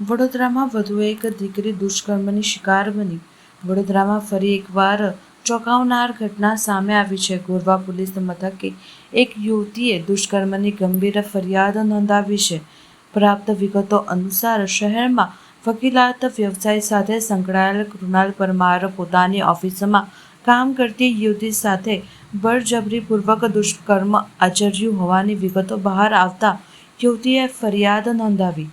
વડોદરામાં વધુ એક દીકરી દુષ્કર્મની શિકાર બની. વડોદરામાં ફરી એકવાર ચોંકાવનાર ઘટના સામે આવી છે. ગોરવા પોલીસ મથકે એક યુવતીએ દુષ્કર્મની ગંભીર ફરિયાદ નોંધાવી છે. પ્રાપ્ત વિગતો અનુસાર શહેરમાં વકીલાત વ્યવસાય સાથે સંકળાયેલ કૃણાલ પરમાર પોતાની ઓફિસમાં કામ કરતી યુવતી સાથે બળજબરીપૂર્વક દુષ્કર્મ આચર્યું હોવાની વિગતો બહાર આવતા યુવતીએ ફરિયાદ નોંધાવી.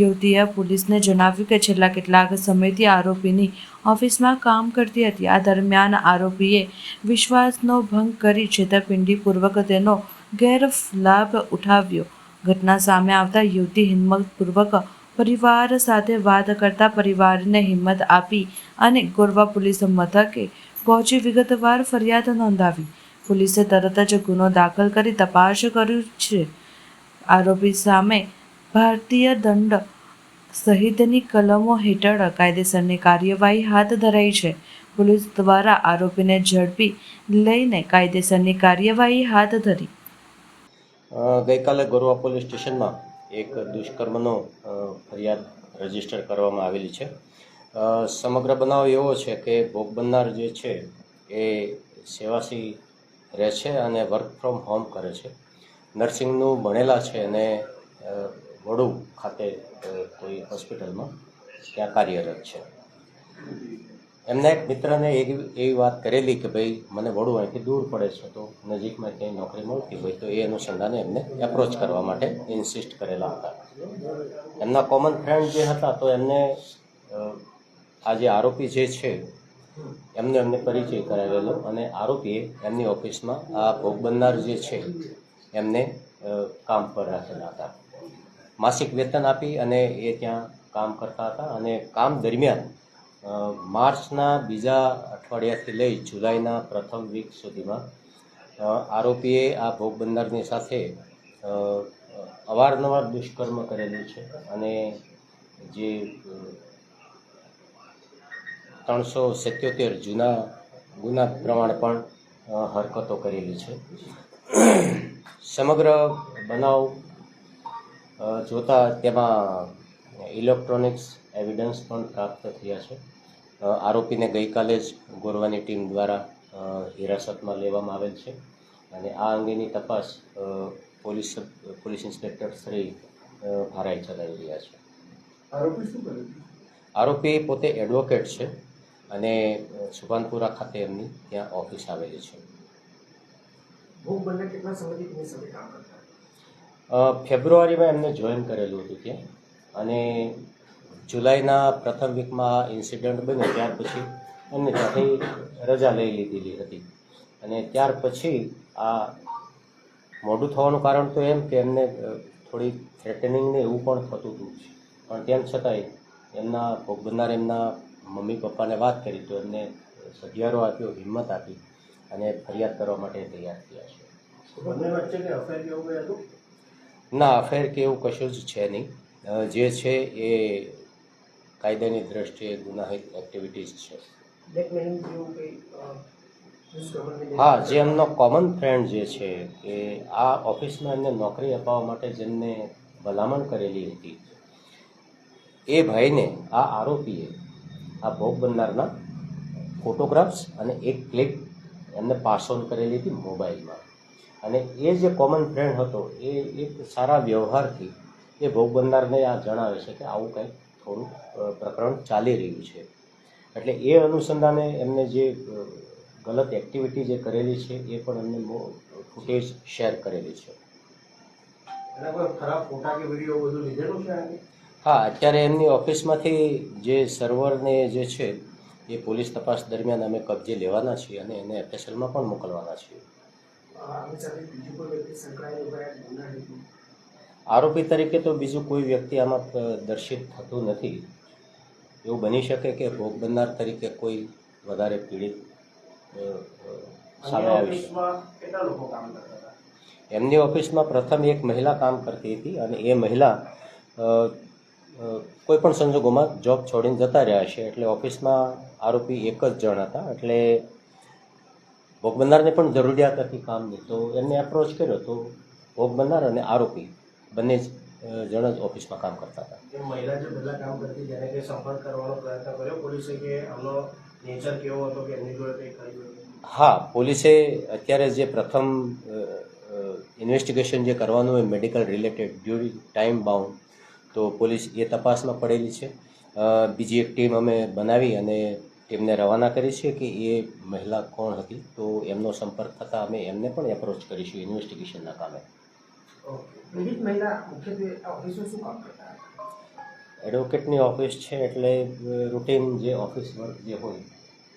યુવતીએ પોલીસને જણાવ્યું કે છેલ્લા કેટલાક સમયથી આરોપીની ઓફિસમાં કામ કરતી હતી. આ દરમિયાન આરોપીએ વિશ્વાસનો ભંગ કરી છેતરપિંડીપૂર્વક તેનો ગેરલાભ ઉઠાવ્યો. ઘટના સામે આવતા યુવતી હિંમતપૂર્વક પરિવાર સાથે વાત કરતા પરિવારને હિંમત આપી અને ગોરવા પોલીસ મથકે પહોંચી વિગતવાર ફરિયાદ નોંધાવી. પોલીસે તરત જ ગુનો દાખલ કરી તપાસ કર્યું છે. આરોપી સામે ભારતીય દંડ સહિતની કલમો હેઠળ કાયદેસરની કાર્યવાહી હાથ ધરાઈ છે. પોલીસ દ્વારા આરોપીને ઝડપી લઈને કાયદેસરની કાર્યવાહી હાથ ધરી. ગઈકાલે ગોરવા પોલીસ સ્ટેશનમાં એક દુષ્કર્મનો ફરિયાદ રજિસ્ટર કરવામાં આવેલી છે. સમગ્ર બનાવ એવો છે કે ભોગ બનનાર જે છે એ સેવાસી રહે છે અને વર્ક ફ્રોમ હોમ કરે છે. નર્સિંગનું ભણેલા છે અને વડુ ખાતે કોઈ હોસ્પિટલમાં ત્યાં કાર્યરત છે. એમના એક મિત્રને એવી એવી વાત કરેલી કે ભાઈ, મને વડુ અહીંથી દૂર પડે છે, તો નજીકમાં ક્યાંય નોકરી મળતી હોય, તો એ અનુસંધાને એમને એપ્રોચ કરવા માટે ઇન્સિસ્ટ કરેલા હતા. એમના કોમન ફ્રેન્ડ જે હતા, તો એમને આ જે આરોપી જે છે, એમને એમને પરિચય કરાવેલો અને આરોપીએ એમની ઓફિસમાં આ ભોગ બનનાર જે છે, એમને કામ પર રાખેલા હતા. માસિક વેતન આપી અને એ ત્યાં કામ કરતા હતા. અને કામ દરમિયાન માર્ચના બીજા અઠવાડિયાથી લઈ જુલાઈના પ્રથમ વીક સુધીમાં આરોપીએ આ ભોગ બનનારની સાથે અવારનવાર દુષ્કર્મ કરેલું છે. અને જે ત્રણસો સિત્યોતેર જૂના ગુના પ્રમાણે પણ હરકતો કરેલી છે. સમગ્ર બનાવ જોતા તેમાં ઇલેક્ટ્રોનિક્સ એવિડન્સ પણ પ્રાપ્ત થયા છે. આરોપીને ગઈકાલે જ ગોરવાની ટીમ દ્વારા હિરાસતમાં લેવામાં આવેલ છે. અને આ અંગેની તપાસ police police inspector Shri Bharai ચલાવી રહ્યા છે. આરોપી શું કરે આરોપી પોતે એડવોકેટ છે અને સુભાનપુરા ખાતે એમની ત્યાં ઓફિસ આવેલી છે. ભોગ બંને કેટલા સમયથી કામ કરતા અ, ફેબ્રુઆરીમાં એમને જોઈન કરેલું હતું ત્યાં. અને જુલાઈના પ્રથમ વીકમાં ઇન્સિડન્ટ બન્યો, ત્યાર પછી એમને ત્યાંથી રજા લઈ લીધેલી હતી. અને ત્યાર પછી આ મોડું થવાનું કારણ તો એમ કે એમને થોડી થ્રેટનિંગ ને એવું પણ થતું હતું. પણ તેમ છતાંય એમના ભોગ બનનાર એમના મમ્મી પપ્પાને વાત કરી તો એમને સધિયારો આપ્યો, હિંમત આપી અને ફરિયાદ કરવા માટે તૈયાર થયા છે. બંને વચ્ચે અફેર એવું હતું? ના અફેર કે એવું કશું જ છે નહીં. જે છે એ કાયદાની દ્રષ્ટિએ ગુનાહિત એક્ટિવિટીઝ છે. હા જે એમનો કોમન ફ્રેન્ડ જે છે કે આ ઓફિસમાં એમને નોકરી અપાવવા માટે જેમને ભલામણ કરેલી હતી. એ ભાઈને આ આરોપીએ આ ભોગ બનનારના ફોટોગ્રાફ્સ અને એક ક્લિપ એમને પાસ ઓન કરેલી હતી મોબાઈલમાં અને એ જે કોમન ફ્રેન્ડ હતો એ એક સારા વ્યવહારથી એ ભોગ બનનારને આ જણાવે છે કે આવું કંઈક થોડું પ્રકરણ ચાલી રહ્યું છે. એટલે એ અનુસંધાને એમને જે ગલત એક્ટિવિટી જે કરેલી છે એ પણ એમને ફૂટેજ શેર કરેલી છે? હા અત્યારે એમની ઓફિસમાંથી જે સર્વરને જે છે એ પોલીસ તપાસ દરમિયાન અમે કબજે લેવાના છીએ અને એને એફએસએલમાં પણ મોકલવાના છીએ. આરોપી તરીકે તો બીજું કોઈ વ્યક્તિ આમાં દર્શિત થતું નથી. એવું બની શકે કે ભોગ બનનાર તરીકે કોઈ વધારે પીડિત સામે આવી શકે એમની ઓફિસમાં પ્રથમ એક મહિલા કામ કરતી હતી અને એ મહિલા કોઈ પણ સંજોગોમાં જોબ છોડીને જતા રહ્યા છે. એટલે ઓફિસમાં આરોપી એક જ જણ હતા. એટલે ભોગ બનનારને પણ જરૂરિયાત હતી કામની. તો એમને એપ્રોચ કર્યો તો ભોગ બનનાર અને આરોપી બંને જ જણ જ ઓફિસમાં કામ કરતા હતા. મહિલા જે પહેલા કામ કરતી જેને કે સંપર્ક કરવાનો પ્રયત્ન કર્યો પોલીસે કે આમનો નેચર કેવો હતો કે એમની જોડે કંઈ કર્યું હા પોલીસે અત્યારે જે પ્રથમ ઇન્વેસ્ટિગેશન જે કરવાનું હોય medical related during time bound તો પોલીસ એ તપાસમાં પડેલી છે. બીજી એક ટીમ અમે બનાવી અને તેમને રવાના કરી છે કે એ મહિલા કોણ હતી? તો એમનો સંપર્ક થતાં અમે એમને પણ એપ્રોચ કરીશું ઇન્વેસ્ટિગેશનના કામે. એડવોકેટની ઓફિસ છે એટલે રૂટીન જે ઓફિસ વર્ક જે હોય